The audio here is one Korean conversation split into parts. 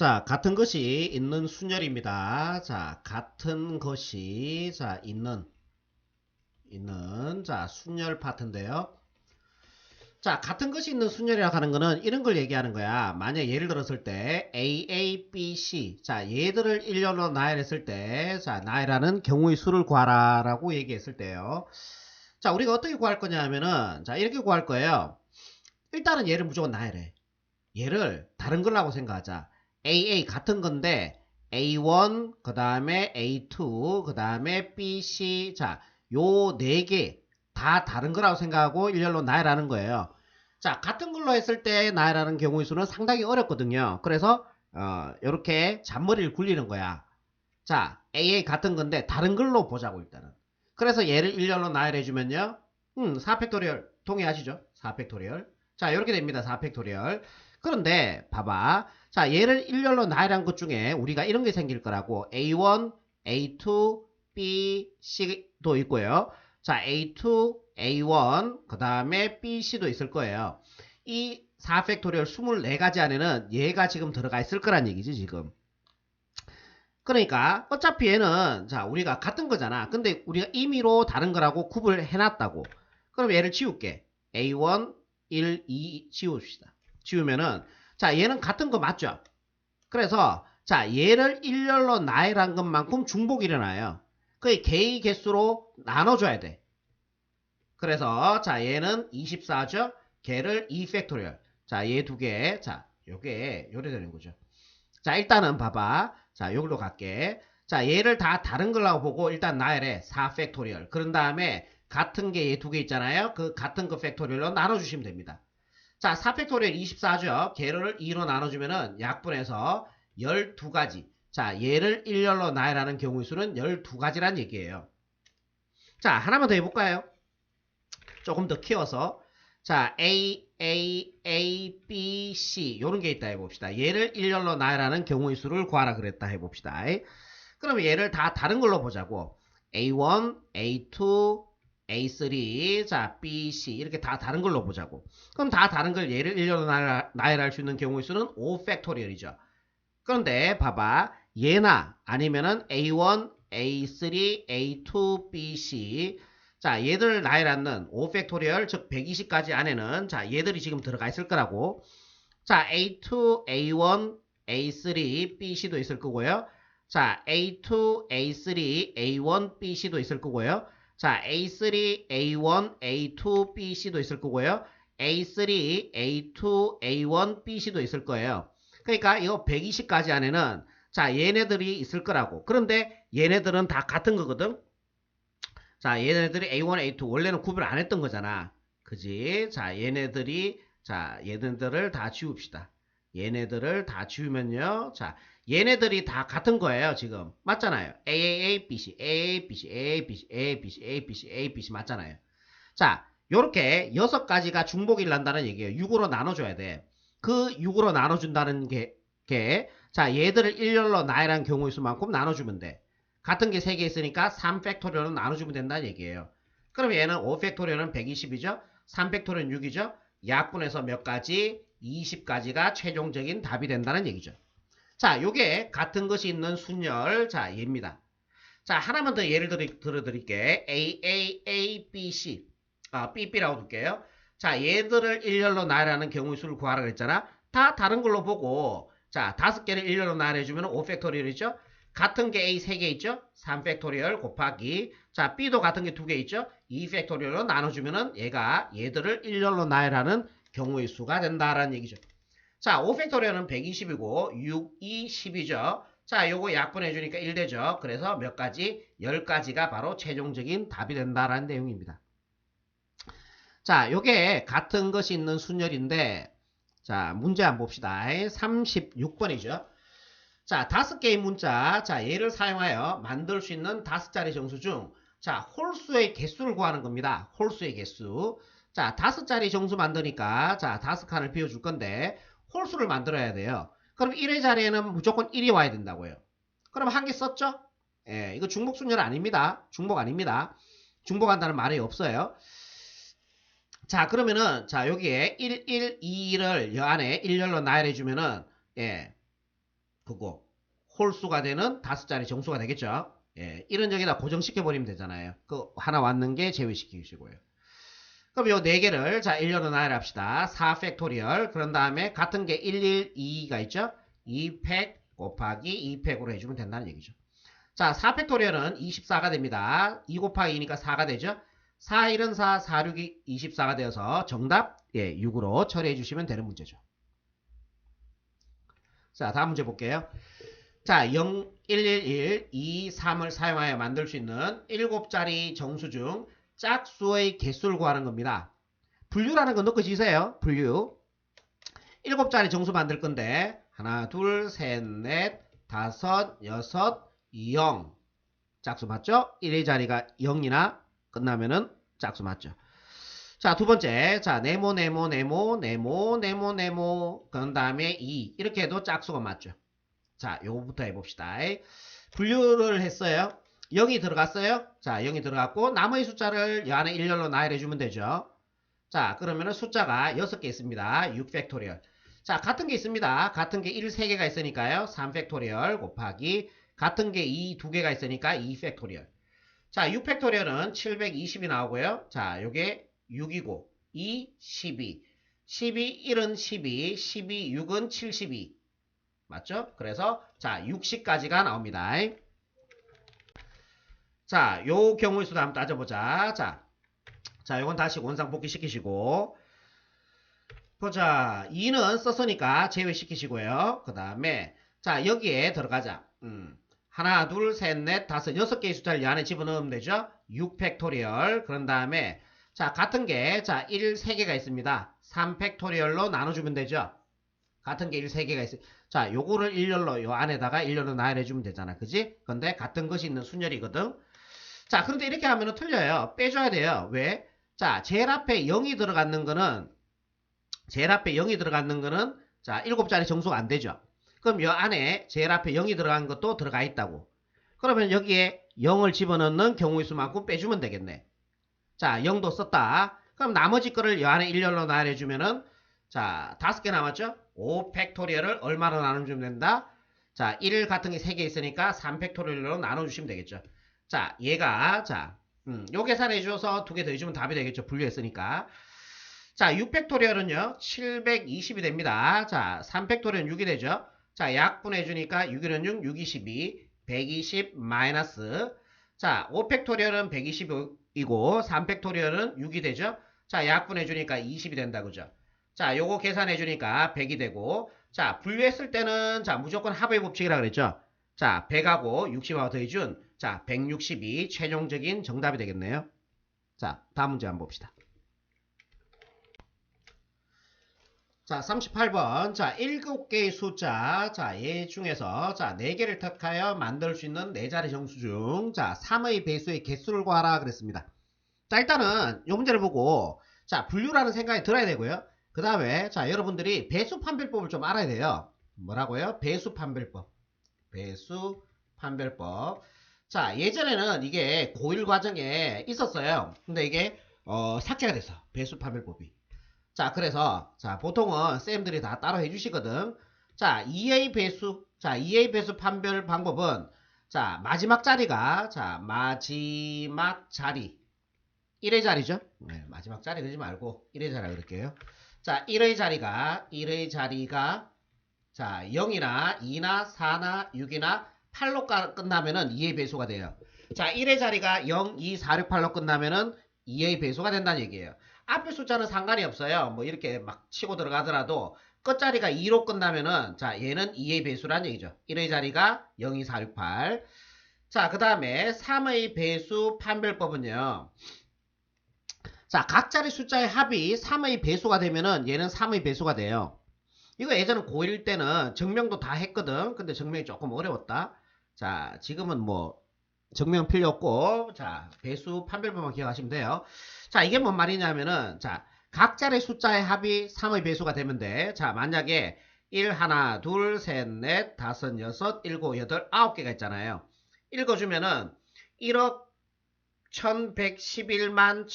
자, 같은 것이 있는 순열입니다. 자, 같은 것이, 자, 있는, 있는, 자, 순열 파트인데요. 자, 같은 것이 있는 순열이라고 하는 거는 이런 걸 얘기하는 거야. 만약 예를 들었을 때, A, A, B, C. 자, 얘들을 일렬로 나열했을 때, 자, 나열하는 경우의 수를 구하라 라고 얘기했을 때요. 자, 우리가 어떻게 구할 거냐 하면은, 자, 이렇게 구할 거예요. 일단은 얘를 무조건 나열해. 얘를 다른 걸라고 생각하자. AA 같은 건데 A1 그 다음에 A2 그 다음에 BC 자요 네 개 다 다른 거라고 생각하고 일렬로 나열하는 거예요. 자 같은 걸로 했을 때 나열하는 경우의 수는 상당히 어렵거든요. 그래서 어 이렇게 잔머리를 굴리는 거야. 자 AA 같은 건데 다른 걸로 보자고 일단은. 그래서 얘를 일렬로 나열해 주면요. 음 4팩토리얼 동의하시죠? 4팩토리얼. 자 이렇게 됩니다. 4팩토리얼. 그런데 봐봐. 자, 얘를 일렬로 나열한 것 중에 우리가 이런 게 생길 거라고 A1, A2, B, C도 있고요. 자, A2, A1, 그 다음에 B, C도 있을 거예요. 이 4팩토리얼 24가지 안에는 얘가 지금 들어가 있을 거란 얘기지, 지금. 그러니까 어차피 얘는 자, 우리가 같은 거잖아. 근데 우리가 임의로 다른 거라고 구분을 해놨다고. 그럼 얘를 지울게. A1, 1, 2 지웁시다. 지우면은 자 얘는 같은 거 맞죠? 그래서 자 얘를 일렬로 나열한 것만큼 중복이 일어나요. 그 개의 개수로 나눠줘야 돼. 그래서 자 얘는 24죠? 걔를 2 팩토리얼. 자 얘 두 개. 자 요게 요래 되는 거죠. 자 일단은 봐봐. 자 여기로 갈게. 자 얘를 다 다른 걸라고 보고 일단 나열해. 4 팩토리얼. 그런 다음에 같은 게 얘 두 개 있잖아요. 그 같은 그 팩토리얼로 나눠주시면 됩니다. 자, 4팩토리얼 24죠. 걔를 2로 나눠주면은 약분해서 12가지. 자, 얘를 일렬로 나열하는 경우의 수는 12가지란 얘기예요. 자, 하나만 더 해볼까요? 조금 더 키워서. 자, A, A, A, B, C. 요런 게 있다 해봅시다. 얘를 일렬로 나열하는 경우의 수를 구하라 그랬다 해봅시다. 그러면 얘를 다 다른 걸로 보자고. A1, A2, A3, 자, B, C 이렇게 다 다른 걸로 보자고. 그럼 다 다른 걸 얘를 일렬로 나열, 나열할 수 있는 경우의 수는 5 팩토리얼이죠. 그런데 봐봐. 얘나 아니면은 A1, A3, A2, B, C 자, 얘들을 나열하는 5 팩토리얼 즉 120가지 안에는 자, 얘들이 지금 들어가 있을 거라고. 자, A2, A1, A3, B, C도 있을 거고요. 자, A2, A3, A1, B, C도 있을 거고요. 자, A3, A1, A2, B, C도 있을 거고요. A3, A2, A1, B, C도 있을 거예요. 그러니까 이거 120가지 안에는 자, 얘네들이 있을 거라고. 그런데 얘네들은 다 같은 거거든. 자, 얘네들이 A1, A2 원래는 구별 안 했던 거잖아. 그지? 자, 얘네들이 자, 얘네들을 다 지웁시다. 얘네들을 다 지우면요. 자, 얘네들이 다 같은 거예요, 지금. 맞잖아요. A, A, A, B, C, A, A, B, C, A, B, C, A, B, C, A, B, C, A, B, C 맞잖아요. 자, 요렇게 여섯 가지가 중복이 난다는 얘기예요. 6으로 나눠줘야 돼. 그 6으로 나눠준다는 게, 게, 자, 얘들을 일렬로 나열한 경우의 수만큼 나눠주면 돼. 같은 게 3개 있으니까 3 팩토리얼은 나눠주면 된다는 얘기예요. 그럼 얘는 5 팩토리얼은 120이죠? 3 팩토리얼은 6이죠? 약분해서 몇 가지? 20가지가 최종적인 답이 된다는 얘기죠. 자, 요게 같은 것이 있는 순열. 자, 얘입니다. 자, 하나만 더 예를 들어 드릴게. A, A, A, B, C. 아, B, B라고 둘게요. 자, 얘들을 일렬로 나열하는 경우의 수를 구하라 그랬잖아. 다 다른 걸로 보고, 자, 다섯 개를 일렬로 나열해주면 5팩토리얼이죠? 같은 게 A 3개 있죠? 3팩토리얼 곱하기. 자, B도 같은 게 2개 있죠? 2팩토리얼로 나눠주면은 얘가 얘들을 일렬로 나열하는 경우의 수가 된다라는 얘기죠. 자, 5팩토리얼은 120이고 6, 2, 10이죠. 자, 요거 약분해 주니까 1 되죠. 그래서 몇 가지? 10가지가 바로 최종적인 답이 된다라는 내용입니다. 자, 요게 같은 것이 있는 순열인데 자, 문제 한번 봅시다. 36번이죠. 자, 다섯 개의 문자. 자, 얘를 사용하여 만들 수 있는 다섯 자리 정수 중 자, 홀수의 개수를 구하는 겁니다. 홀수의 개수. 자, 다섯 자리 정수 만드니까 자, 다섯 칸을 비워 줄 건데 홀수를 만들어야 돼요. 그럼 1의 자리에는 무조건 1이 와야 된다고요. 그럼 한 개 썼죠? 예, 이거 중복 순열 아닙니다. 중복 아닙니다. 중복한다는 말이 없어요. 자, 그러면은, 자, 여기에 1, 1, 2를 여 안에 일렬로 나열해 주면은, 예. 그거 홀수가 되는 다섯 자리 정수가 되겠죠. 예, 이런 적에다 고정시켜 버리면 되잖아요. 그 하나 왔는 게 제외시키시고요. 그럼 요 네 개를 자 1년으로 나열해 합시다. 4 팩토리얼 그런 다음에 같은 게 112가 있죠. 2팩 곱하기 2팩으로 해주면 된다는 얘기죠. 자 4 팩토리얼은 24가 됩니다. 2 곱하기 2니까 4가 되죠. 4, 1은 4, 4, 6이 24가 되어서 정답 예, 6으로 처리해 주시면 되는 문제죠. 자, 다음 문제 볼게요. 자, 0, 111, 2, 3을 사용하여 만들 수 있는 7자리 정수 중 짝수의 개수를 구하는 겁니다. 분류라는 거 넣고 지세요. 분류. 7자리 정수 만들 건데 하나, 둘, 셋, 넷, 다섯, 여섯, 0. 짝수 맞죠? 1의 자리가 0이나 끝나면은 짝수 맞죠? 자, 두 번째. 자, 네모, 네모, 네모, 네모, 네모, 네모. 그 다음에 2. 이렇게 해도 짝수가 맞죠? 자, 요거부터 해봅시다. 분류를 했어요. 0이 들어갔어요. 자, 0이 들어갔고, 나머지 숫자를 이 안에 일렬로 나열해 주면 되죠. 자, 그러면은 숫자가 6개 있습니다. 6 팩토리얼. 자, 같은 게 있습니다. 같은 게 1, 3개가 있으니까요. 3 팩토리얼 곱하기, 같은 게 2, 2개가 있으니까 2 팩토리얼. 자, 6 팩토리얼은 720이 나오고요. 자, 요게 6이고 2, 12. 12, 1은 12, 12, 6은 72. 맞죠? 그래서 자, 60까지가 나옵니다. 자, 요 경우의 수도 한번 따져보자. 자, 자, 요건 다시 원상 복귀 시키시고 보자. 2는 썼으니까 제외시키시고요. 그 다음에 자, 여기에 들어가자. 음. 하나, 둘, 셋, 넷, 다섯, 여섯 개의 숫자를 이 안에 집어넣으면 되죠? 6 팩토리얼. 그런 다음에 자, 같은 게, 자, 1, 3개가 있습니다. 3 팩토리얼로 나눠주면 되죠? 같은 게 1, 3개가 있어요. 자, 요거를 일렬로, 요 안에다가 일렬로 나열해주면 되잖아. 그지? 근데 같은 것이 있는 순열이거든? 자, 그런데 이렇게 하면은 틀려요. 빼줘야 돼요. 왜? 자, 제일 앞에 0이 들어가는 거는, 제일 앞에 0이 들어가는 거는, 자, 7자리 정수가 안 되죠? 그럼 요 안에 제일 앞에 0이 들어간 것도 들어가 있다고. 그러면 여기에 0을 집어넣는 경우의 수만큼 빼주면 되겠네. 자, 0도 썼다. 그럼 나머지 거를 이 안에 일렬로 나열해주면은, 자, 다섯 개 남았죠? 5 팩토리얼을 얼마로 나눠주면 된다? 자, 1 같은 게 3개 있으니까 3 팩토리얼로 나눠주시면 되겠죠. 자, 얘가, 자, 음, 요 계산해줘서 두 개 더해주면 답이 되겠죠. 분류했으니까. 자, 6 팩토리얼은요, 720이 됩니다. 자, 3 팩토리얼은 6이 되죠. 자, 약분해 주니까 6일은 6, 6, 22, 120 마이너스. 자, 5 팩토리얼은 120이고, 3 팩토리얼은 6이 되죠. 자, 약분해 주니까 20이 된다, 그죠? 자, 요거 계산해 주니까 100이 되고, 자, 분류했을 때는, 자, 무조건 합의 법칙이라 그랬죠? 자, 100하고 60하고 더해준, 자, 160이 최종적인 정답이 되겠네요. 자, 다음 문제 한번 봅시다. 자, 38번. 자, 7개의 숫자. 자, 얘 중에서, 자, 4개를 택하여 만들 수 있는 4자리 정수 중, 자, 3의 배수의 개수를 구하라 그랬습니다. 자, 일단은, 요 문제를 보고, 자, 분류라는 생각이 들어야 되고요. 그 다음에, 자, 여러분들이 배수 판별법을 좀 알아야 돼요. 뭐라고요? 배수 판별법. 배수 판별법. 자, 예전에는 이게 고1 과정에 있었어요. 근데 이게, 어, 삭제가 됐어. 배수 판별법이. 자, 그래서, 자, 보통은 쌤들이 다 따로 해 주시거든. 자, 2A 배수, 자, 2A 배수 판별 방법은, 자, 마지막 자리가, 자, 마지막 자리. 1의 자리죠? 네, 마지막 자리 그러지 말고, 1의 자리라 그럴게요. 자, 1의 자리가, 1의 자리가, 자, 0이나 2나 4나 6이나 8로 끝나면은 2의 배수가 돼요. 자, 1의 자리가 0, 2, 4, 6, 8로 끝나면은 2의 배수가 된다는 얘기예요. 앞에 숫자는 상관이 없어요. 뭐 이렇게 막 치고 들어가더라도 끝자리가 2로 끝나면은 자 얘는 2의 배수란 얘기죠. 1의 자리가 0, 2, 4, 6, 8. 자, 그 다음에 3의 배수 판별법은요. 자, 각 자리 숫자의 합이 3의 배수가 되면은 얘는 3의 배수가 돼요. 이거 예전에 고1 때는 증명도 다 했거든. 근데 증명이 조금 어려웠다. 자, 지금은 뭐 증명 필요 없고 자, 배수 판별법만 기억하시면 돼요. 자, 이게 뭔 말이냐면은, 자, 각 자리 숫자의 합이 3의 배수가 되면 돼. 자, 만약에 1, 하나, 둘, 셋, 넷, 다섯, 여섯, 일곱, 여덟, 아홉 개가 있잖아요. 읽어주면은 1억 1111만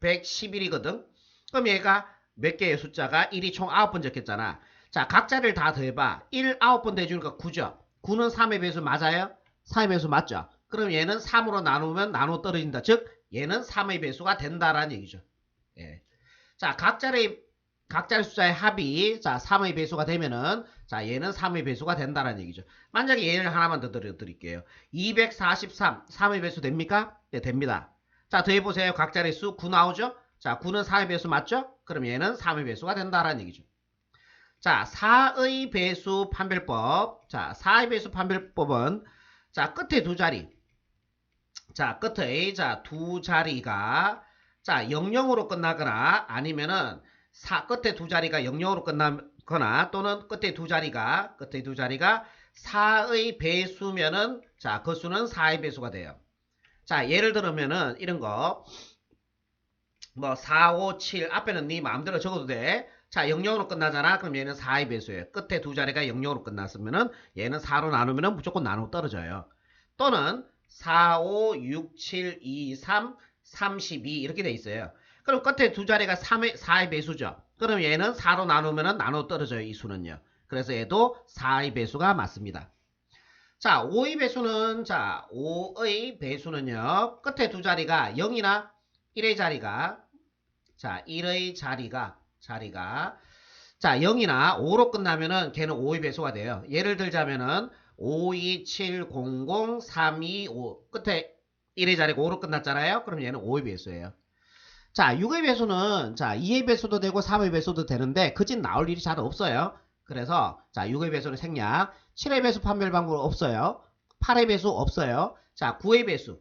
1111이거든. 그럼 얘가 몇 개의 숫자가 1이 총 9번 적혔잖아. 자, 각자를 다 더해봐. 1 9번 더해주니까 9죠. 9는 3의 배수 맞아요? 3의 배수 맞죠? 그럼 얘는 3으로 나누면 나눠 떨어진다. 즉, 얘는 3의 배수가 된다라는 얘기죠. 예. 자, 각자의, 각자의 숫자의 합이, 자, 3의 배수가 되면은, 자, 얘는 3의 배수가 된다라는 얘기죠. 만약에 얘를 하나만 더 드릴게요. 243, 3의 배수 됩니까? 네, 됩니다. 자, 더해보세요. 각자의 수 9 나오죠? 자, 9는 4의 배수 맞죠? 그럼 얘는 3의 배수가 된다라는 얘기죠. 자, 4의 배수 판별법. 자, 4의 배수 판별법은 자, 끝에 두 자리. 자, 끝에 자, 두 자리가 자, 00으로 끝나거나 아니면은 사, 끝에 두 자리가 00으로 끝나거나 또는 끝에 두 자리가 끝에 두 자리가 4의 배수면은 자, 그 수는 4의 배수가 돼요. 자, 예를 들면은 이런 거 뭐 4, 5, 7 앞에는 네 마음대로 적어도 돼. 자, 00으로 끝나잖아. 그럼 얘는 4의 배수예요. 끝에 두 자리가 00으로 끝났으면은 얘는 4로 나누면은 무조건 나누 떨어져요. 또는 4, 5, 6, 7, 2, 3, 32 이렇게 돼 있어요. 그럼 끝에 두 자리가 3의, 4의 배수죠. 그럼 얘는 4로 나누면은 나눠 떨어져요. 이 수는요. 그래서 얘도 4의 배수가 맞습니다. 자, 5의 배수는 자, 5의 배수는요. 끝에 두 자리가 0이나 1의 자리가 자, 1의 자리가 자리가 자, 0이나 5로 끝나면은 걔는 5의 배수가 돼요. 예를 들자면은 5, 2, 7, 0, 0, 3, 2, 5 끝에 1의 자리가 5로 끝났잖아요. 그럼 얘는 5의 배수예요. 자, 6의 배수는 자, 2의 배수도 되고 3의 배수도 되는데 그진 나올 일이 잘 없어요. 그래서 자, 6의 배수는 생략, 7의 배수 판별 방법 없어요. 8의 배수 없어요. 자, 9의 배수.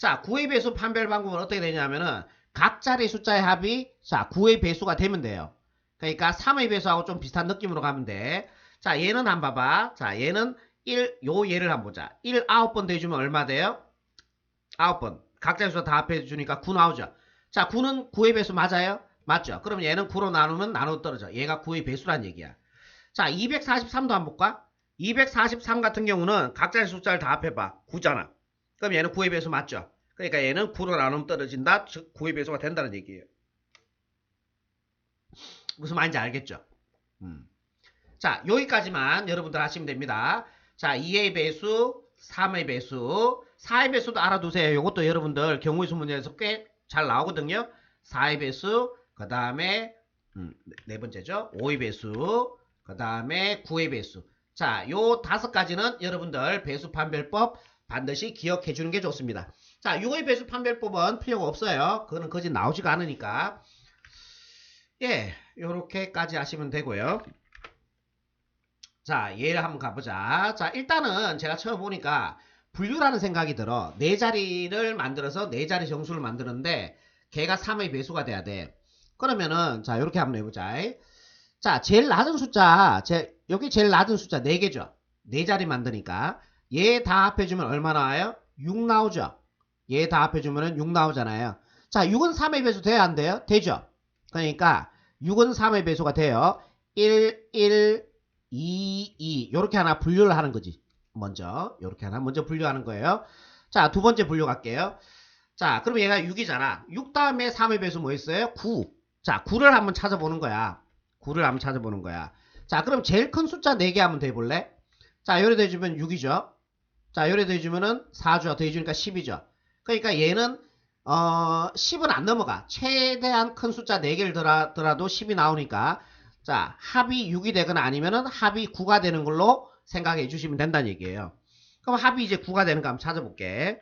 자, 9의 배수 판별 방법은 어떻게 되냐면은 각 자리 숫자의 합이 자, 9의 배수가 되면 돼요. 그러니까 3의 배수하고 좀 비슷한 느낌으로 가면 돼. 자, 얘는 한 봐봐. 자, 얘는 1, 요 얘를 한번 보자. 1, 9번 더해주면 얼마 돼요? 9번. 각자 숫자 다 합해주니까 9 나오죠. 자, 9는 9의 배수 맞아요? 맞죠? 그럼 얘는 9로 나누면 나눠 떨어져. 얘가 9의 배수란 얘기야. 자, 243도 한번 볼까? 243 같은 경우는 각자의 숫자를 다 합해봐. 9잖아. 그럼 얘는 9의 배수 맞죠? 그러니까 얘는 9로 나누면 떨어진다. 즉 9의 배수가 된다는 얘기예요. 무슨 말인지 알겠죠? 음. 자, 여기까지만 여러분들 하시면 됩니다. 자, 2의 배수, 3의 배수, 4의 배수도 알아두세요. 이것도 여러분들 경우의 수문제에서 꽤 잘 나오거든요. 4의 배수, 그 다음에 음, 네 번째죠. 5의 배수, 그 다음에 9의 배수. 자, 요 다섯 가지는 여러분들 배수 판별법 반드시 기억해 주는 게 좋습니다. 자, 6의 배수 판별법은 필요가 없어요. 그거는 거짓 나오지가 않으니까. 예, 요렇게까지 하시면 되고요. 자, 얘를 한번 가보자. 자, 일단은 제가 처음 보니까 분류라는 생각이 들어. 네 자리를 만들어서 네 자리 정수를 만드는데 걔가 3의 배수가 돼야 돼. 그러면은 자, 요렇게 한번 해보자. 자, 제일 낮은 숫자, 제, 여기 제일 낮은 숫자 4개죠. 네 자리 만드니까 얘 다 합해주면 얼마 나와요? 6 나오죠. 얘 다 합해주면 6 나오잖아요. 자, 6은 3의 배수 돼야 안 돼요? 되죠. 그러니까 6은 3의 배수가 돼요. 1, 1, 2, 2 요렇게 하나 분류를 하는 거지. 먼저 요렇게 하나 먼저 분류하는 거예요. 자, 두 번째 분류 갈게요. 자, 그럼 얘가 6이잖아. 6 다음에 3의 배수 뭐 있어요? 9. 자, 9를 한번 찾아보는 거야. 9를 한번 찾아보는 거야. 자, 그럼 제일 큰 숫자 4개 한번 대볼래? 자, 요래 대주면 6이죠. 자, 요래 대주면은 4죠. 대주니까 10이죠. 그러니까 얘는 어, 10은 안 넘어가. 최대한 큰 숫자 4개를 더라, 더라도 10이 나오니까 자, 합이 6이 되거나 아니면은 합이 9가 되는 걸로 생각해 주시면 된다는 얘기예요. 그럼 합이 이제 9가 되는 거 한번 찾아볼게.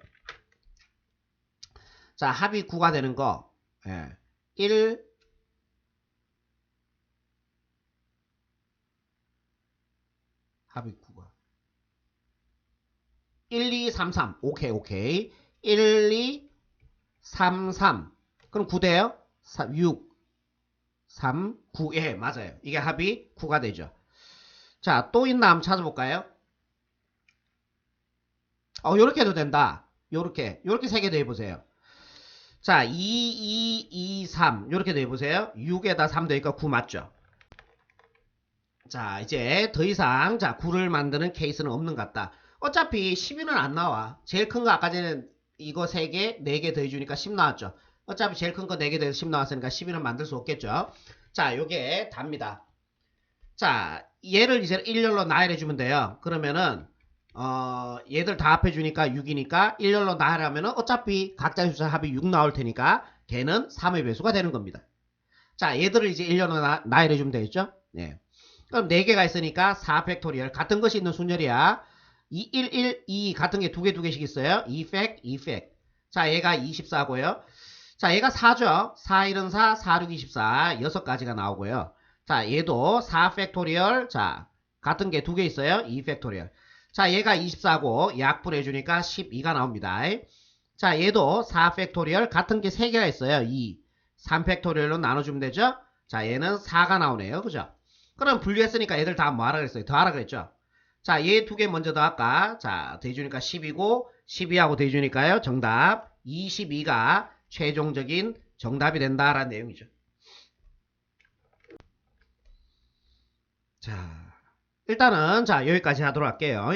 자, 합이 9가 되는 거. 예. 1 합이 9가 1, 2, 3, 3. 오케이, 오케이. 1, 2, 3, 3. 그럼 9 돼요? 3, 6, 3, 9. 예, 맞아요. 이게 합이 9가 되죠. 자, 또 있나 한번 찾아볼까요? 어, 요렇게 해도 된다. 요렇게. 요렇게 세개 더해보세요. 자, 2, 2, 2, 3. 요렇게 더해보세요. 6에다 3 더니까 9 맞죠? 자, 이제 더 이상, 자, 9를 만드는 케이스는 없는 것 같다. 어차피 12는 안 나와. 제일 큰 거 아까 전에 이거 3개, 4개 더해주니까 10 나왔죠. 어차피 제일 큰 거 4개 더해서 10 나왔으니까 12는 만들 수 없겠죠. 자, 요게 답니다. 자, 얘를 이제 일렬로 나열해 주면 돼요. 그러면은 어, 얘들 다 합해 주니까 6이니까 일렬로 나열하면은 어차피 각자 숫자 합이 6 나올 테니까 걔는 3의 배수가 되는 겁니다. 자, 얘들을 이제 일렬로 나, 나열해 주면 되겠죠? 네. 그럼 4개가 있으니까 4 팩토리얼 같은 것이 있는 순열이야. 2, 1, 1, 2 같은 게 두 개 두 개씩 있어요. 2 팩, 2 팩. 자, 얘가 24고요. 자, 얘가 4죠. 4, 1은 4, 4, 6, 24. 6가지가 나오고요. 자, 얘도 4 팩토리얼. 자, 같은 게 두 개 있어요. 2 팩토리얼. 자, 얘가 24고 약분해 주니까 12가 나옵니다. 자, 얘도 4 팩토리얼 같은 게 3개가 있어요. 2. 3 팩토리얼로 나눠주면 되죠? 자, 얘는 4가 나오네요. 그죠? 그럼 분류했으니까 얘들 다 뭐하라 그랬어요? 더하라 그랬죠? 자, 얘 두 개 먼저 더 할까? 자, 대주니까 10이고 12하고 대주니까요. 정답 22가 최종적인 정답이 된다라는 내용이죠. 자, 일단은 자 여기까지 하도록 할게요.